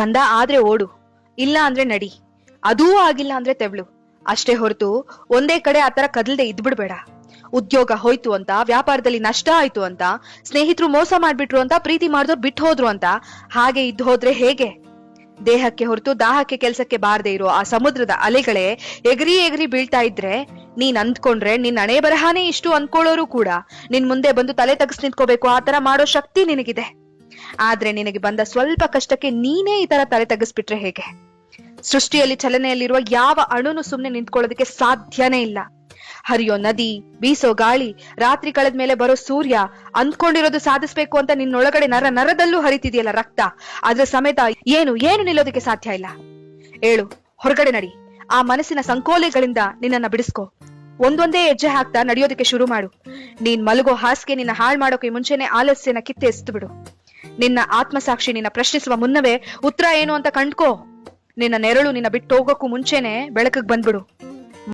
ಕಂದ ಆದ್ರೆ ಓಡು, ಇಲ್ಲ ಅಂದ್ರೆ ನಡಿ, ಅದೂ ಆಗಿಲ್ಲ ಅಂದ್ರೆ ತೆವಳು. ಅಷ್ಟೇ ಹೊರತು ಒಂದೇ ಕಡೆ ಆತರ ಕದಲ್ದೆ ಇದ್ಬಿಡ್ಬೇಡ. ಉದ್ಯೋಗ ಹೋಯ್ತು ಅಂತ, ವ್ಯಾಪಾರದಲ್ಲಿ ನಷ್ಟ ಆಯ್ತು ಅಂತ, ಸ್ನೇಹಿತರು ಮೋಸ ಮಾಡ್ಬಿಟ್ರು ಅಂತ, ಪ್ರೀತಿ ಮಾಡಿದವ್ರು ಬಿಟ್ಟು ಹೋದ್ರು ಅಂತ, ಹಾಗೆ ಇದ್ದು ಹೋದ್ರೆ ಹೇಗೆ? ದೇಹಕ್ಕೆ ಹೊರತು ದಾಹಕ್ಕೆ ಕೆಲ್ಸಕ್ಕೆ ಬಾರದೆ ಇರೋ ಆ ಸಮುದ್ರದ ಅಲೆಗಳೇ ಎಗರಿ ಎಗರಿ ಬೀಳ್ತಾ ಇದ್ರೆ, ನೀನ್ ಅಂದ್ಕೊಂಡ್ರೆ ನಿನ್ ಹಣೆ ಬರಹಾನೇ ಇಷ್ಟು ಅನ್ಕೊಳ್ಳೋರು ಕೂಡ, ನಿನ್ ಮುಂದೆ ಬಂದು ತಲೆ ತಗ್ಸ್ ನಿಂತ್ಕೋಬೇಕು ಆತರ ತರ ಮಾಡೋ ಶಕ್ತಿ ನಿನಗಿದೆ. ಆದ್ರೆ ನಿನಗೆ ಬಂದ ಸ್ವಲ್ಪ ಕಷ್ಟಕ್ಕೆ ನೀನೇ ಈ ತರ ತಲೆ ತಗ್ಗಿಸ್ಬಿಟ್ರೆ ಹೇಗೆ? ಸೃಷ್ಟಿಯಲ್ಲಿ ಚಲನೆಯಲ್ಲಿರುವ ಯಾವ ಅಣುನು ಸುಮ್ನೆ ನಿಂತ್ಕೊಳ್ಳೋದಕ್ಕೆ ಸಾಧ್ಯನೇ ಇಲ್ಲ. ಹರಿಯೋ ನದಿ, ಬೀಸೋ ಗಾಳಿ, ರಾತ್ರಿ ಕಳೆದ ಮೇಲೆ ಬರೋ ಸೂರ್ಯ, ಅಂದ್ಕೊಂಡಿರೋದು ಸಾಧಿಸ್ಬೇಕು ಅಂತ ನಿನ್ನೊಳಗಡೆ ನರ ನರದಲ್ಲೂ ಹರಿತಿದೆಯಲ್ಲ ರಕ್ತ? ಅದ್ರ ಸಮೇತ ಏನು ಏನು ನಿಲ್ಲೋದಕ್ಕೆ ಸಾಧ್ಯ ಇಲ್ಲ? ಏಳು, ಹೊರಗಡೆ ನಡಿ. ಆ ಮನಸ್ಸಿನ ಸಂಕೋಲೆಗಳಿಂದ ನಿನ್ನನ್ನ ಬಿಡಿಸ್ಕೋ. ಒಂದೊಂದೇ ಹೆಜ್ಜೆ ಹಾಕ್ತಾ ನಡೆಯೋದಕ್ಕೆ ಶುರು ಮಾಡು. ನೀನ್ ಮಲಗೋ ಹಾಸಿಗೆ ನಿನ್ನ ಹಾಳ್ ಮಾಡೋಕೆ ಮುಂಚೆನೆ ಆಲಸ್ಯನ ಕಿತ್ತೆ ಎಸ್ತು ಬಿಡು. ನಿನ್ನ ಆತ್ಮಸಾಕ್ಷಿ ನಿನ್ನ ಪ್ರಶ್ನಿಸುವ ಮುನ್ನವೇ ಉತ್ತರ ಏನು ಅಂತ ಕಂಡ್ಕೋ. ನಿನ್ನ ನೆರಳು ನಿನ್ನ ಬಿಟ್ಟು ಹೋಗೋಕ್ಕೂ ಮುಂಚೆನೆ ಬೆಳಕಿಗೆ ಬಂದ್ಬಿಡು.